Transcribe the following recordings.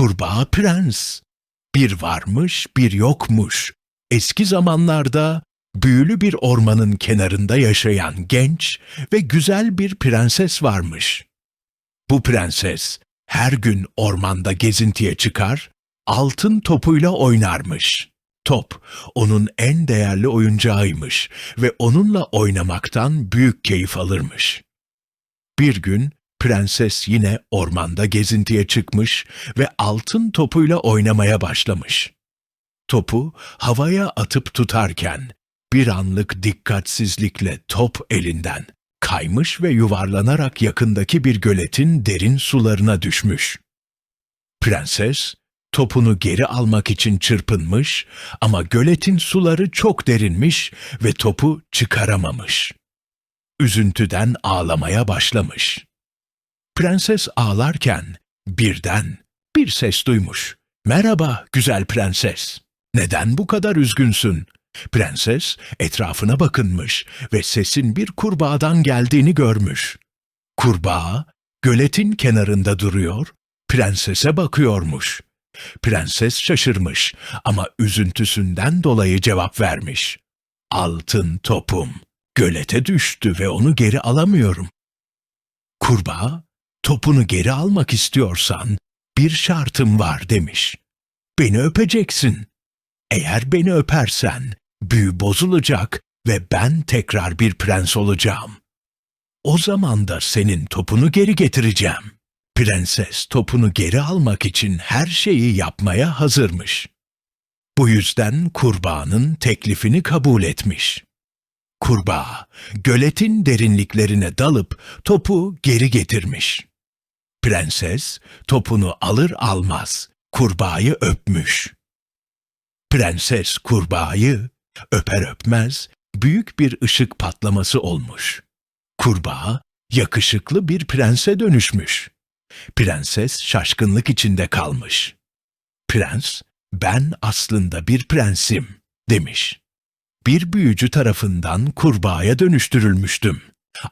Kurbağa prens. Bir varmış, bir yokmuş. Eski zamanlarda büyülü bir ormanın kenarında yaşayan genç ve güzel bir prenses varmış. Bu prenses her gün ormanda gezintiye çıkar, altın topuyla oynarmış. Top onun en değerli oyuncağıymış ve onunla oynamaktan büyük keyif alırmış. Bir gün prenses yine ormanda gezintiye çıkmış ve altın topuyla oynamaya başlamış. Topu havaya atıp tutarken bir anlık dikkatsizlikle top elinden kaymış ve yuvarlanarak yakındaki bir göletin derin sularına düşmüş. Prenses topunu geri almak için çırpınmış ama göletin suları çok derinmiş ve topu çıkaramamış. Üzüntüden ağlamaya başlamış. Prenses ağlarken birden bir ses duymuş. Merhaba güzel prenses. Neden bu kadar üzgünsün? Prenses etrafına bakınmış ve sesin bir kurbağadan geldiğini görmüş. Kurbağa göletin kenarında duruyor, prensese bakıyormuş. Prenses şaşırmış ama üzüntüsünden dolayı cevap vermiş. Altın topum gölete düştü ve onu geri alamıyorum. Kurbağa, topunu geri almak istiyorsan bir şartım var demiş. Beni öpeceksin. Eğer beni öpersen büyü bozulacak ve ben tekrar bir prens olacağım. O zaman da senin topunu geri getireceğim. Prenses topunu geri almak için her şeyi yapmaya hazırmış. Bu yüzden kurbağanın teklifini kabul etmiş. Kurbağa, göletin derinliklerine dalıp topu geri getirmiş. Prenses topunu alır almaz kurbağayı öpmüş. Prenses kurbağayı öper öpmez büyük bir ışık patlaması olmuş. Kurbağa yakışıklı bir prense dönüşmüş. Prenses şaşkınlık içinde kalmış. Prens, ben aslında bir prensim demiş. Bir büyücü tarafından kurbağaya dönüştürülmüştüm.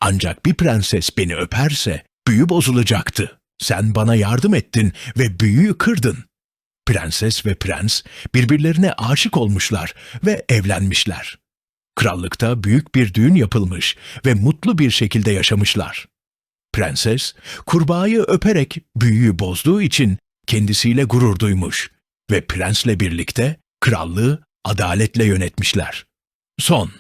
Ancak bir prenses beni öperse büyü bozulacaktı. Sen bana yardım ettin ve büyüyü kırdın. Prenses ve prens birbirlerine aşık olmuşlar ve evlenmişler. Krallıkta büyük bir düğün yapılmış ve mutlu bir şekilde yaşamışlar. Prenses, kurbağayı öperek büyüyü bozduğu için kendisiyle gurur duymuş ve prensle birlikte krallığı adaletle yönetmişler. Son